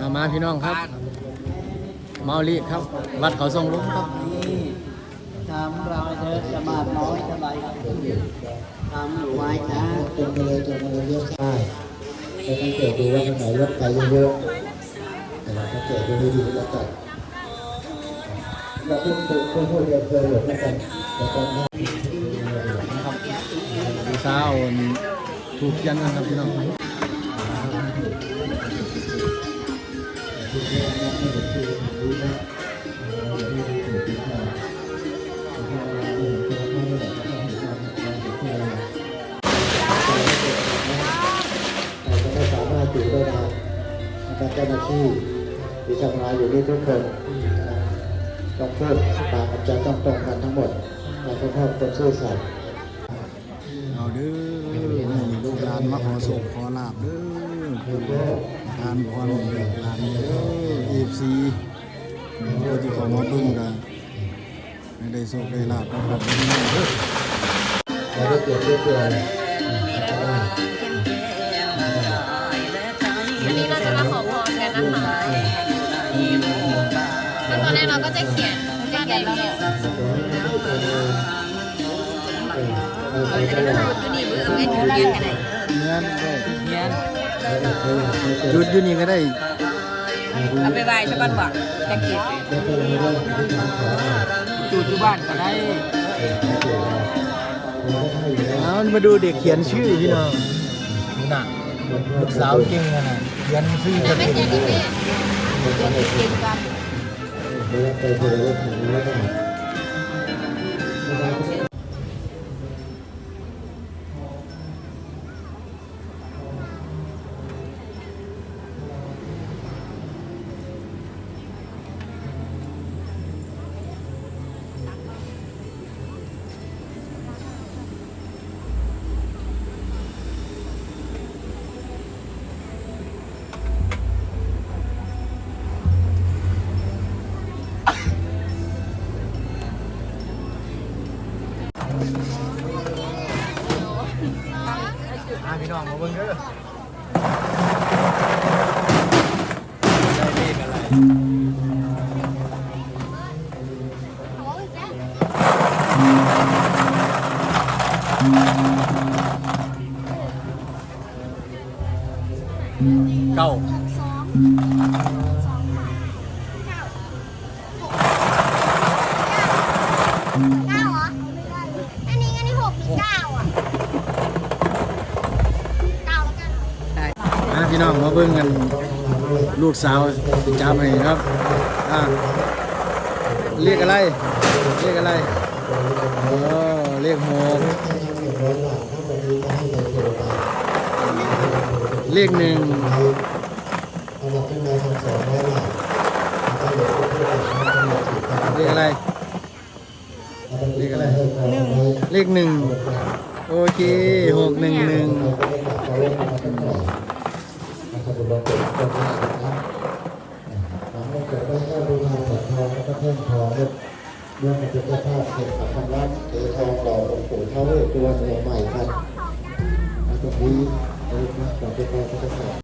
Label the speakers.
Speaker 1: มามาพี่น้องครับ เมาลีครับ วัดเขาทรงลุงครับ
Speaker 2: นี่ทำเราเธอจะมากน้อยเท่าไหร่ทำหนูไว้นะ
Speaker 3: ตรงไปเลยตรงไปเลยเลี้ยวซ้ายจะสังเกตดูว่าข้างไหนรถไปเยอะๆแต่เราสังเกตดูดีๆแล้วกันเราต้องพูดพูดพูดเรียนเคยหลบแล้วกันแล้วก็หน้า
Speaker 1: นะครับดูสาวถูกยันกันครับพี่น้อง
Speaker 3: นะครับเจ้าหน้าที่ที่ทำงานอยู่นี่ทุกคนต้องพูดปากกับใจต้องตรงกันทั้งหมดเราต้องทำคนซื่อสัตย์
Speaker 1: เอาเด้อนี่ลูกหลานมาขอโศกขอลาบเด้อทานขอหลงหลานเด้อเอฟซีเดี๋ยวที่เขามาเบึ้งกันให้ได้โศกได้ลาบนะครับพี่น้องเด้อ
Speaker 3: เราได้เปรียบเทีย
Speaker 4: ขั้นตอนแรกเราก็จะเขียนจะเขียนแล้วเนี่ยอยู่นี่มือเอาไว้ถึงเรียนกันไหน
Speaker 1: เงี้ยได้
Speaker 2: เงี้ย
Speaker 1: หยุดอยู่นี่ก็ได้
Speaker 2: เอาไปไหว้สักวันบ่จะเก็บจูดอยู่บ้านก็ได้
Speaker 1: เอามาดูเด็กเขียนชื่อพี่น้องน่ะ ลูกสาวเก่งขนาดเขียนซื่อ
Speaker 4: แต่ไม่เขียนที่แม่
Speaker 3: ไปเจอรถถึงแล้วก็
Speaker 1: พี่น้องมาเบิ่งเด้อได้เลขอะไรเก้า
Speaker 4: เก้าเหรอ
Speaker 1: พี่น้องมาเบิ่งกันลูกสาวจำให้ครับอ่าเรียกอะไรเรียกอะไรโอ้เรียกหกเรียกหนึ่ง
Speaker 3: เอามาขึ้นมาทำสองร้อยบาทก็เหลือผู้ที่ได้ทำมาถือกัน
Speaker 1: เรียกอะไร
Speaker 3: เรียกอะไรหนึ่ง
Speaker 1: เลขหนึ่งโอเคหกหนึ่งหนึ่ง
Speaker 3: เราก็ได้กลับมาเล่นมากันนะครับเราเป็นคนที่นะหลังจากเกิดได้แค่ดูทาสัตว์ทองแล้วก็เพิ่มทองเรื่องมันจะได้ภาพเสร็จกับคำรับเอทองหล่อองค์ปู่ท้าเวทตัวใหม่กันตรงนี้เราจะไปการพัฒนา